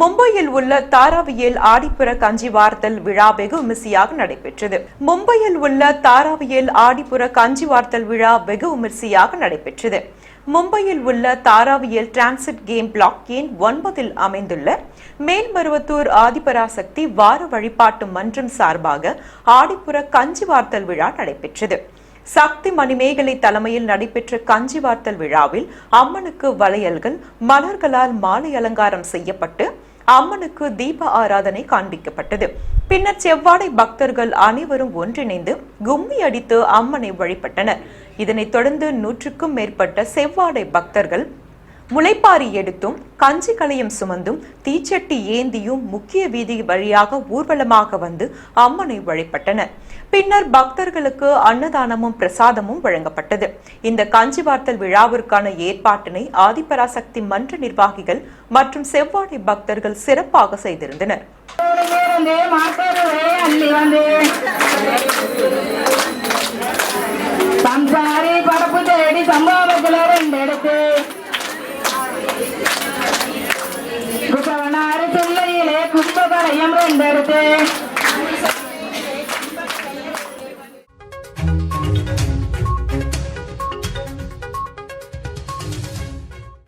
மும்பையில் உள்ள தாராவியல் ஆடிப்புற கஞ்சி வார்த்தல் விழா வெகு விமர்சையாக நடைபெற்றது. மும்பையில் உள்ள தாராவியல் ஆடிப்புற கஞ்சி வார்த்தல் விழா வெகு விமர்சையாக நடைபெற்றது. மும்பையில் உள்ள தாராவியல் டிரான்சிட் கேம் பிளாக் எண் ஒன்பதில் அமைந்துள்ள மேல்மருவத்தூர் ஆதிபராசக்தி வார வழிபாட்டு மன்றம் சார்பாக ஆடிப்புற கஞ்சி வார்த்தல் விழா நடைபெற்றது. சக்தி மணிமேகலை தலைமையில் நடைபெற்ற கஞ்சி வார்த்தல் விழாவில் அம்மனுக்கு வளையல்கள் மலர்களால் மாலை அலங்காரம் செய்யப்பட்டு அம்மனுக்கு தீப ஆராதனை காண்பிக்கப்பட்டது. பின்னர் செவ்வாடை பக்தர்கள் அனைவரும் ஒன்றிணைந்து கும்மி அடித்து அம்மனை வழிபட்டனர். இதனைத் தொடர்ந்து நூற்றுக்கும் மேற்பட்ட செவ்வாடை பக்தர்கள் முளைப்பாரி எடுத்தும் கஞ்சி களையும் சுமந்தும் தீச்சட்டி ஏந்தியும் முக்கிய வீதி வழியாக ஊர்வலமாக வந்து அம்மனை வழிபட்டனர். பின்னர் பக்தர்களுக்கு அன்னதானமும் பிரசாதமும் வழங்கப்பட்டது. இந்த காஞ்சி வார்த்தல் விழாவிற்கான ஏற்பாட்டினை ஆதிபராசக்தி மன்ற நிர்வாகிகள் மற்றும் செவ்வாடை பக்தர்கள் சிறப்பாக செய்திருந்தனர். குசவனாறு பிள்ளையிலே கும்பகரையும் ரெண்டு எடுத்து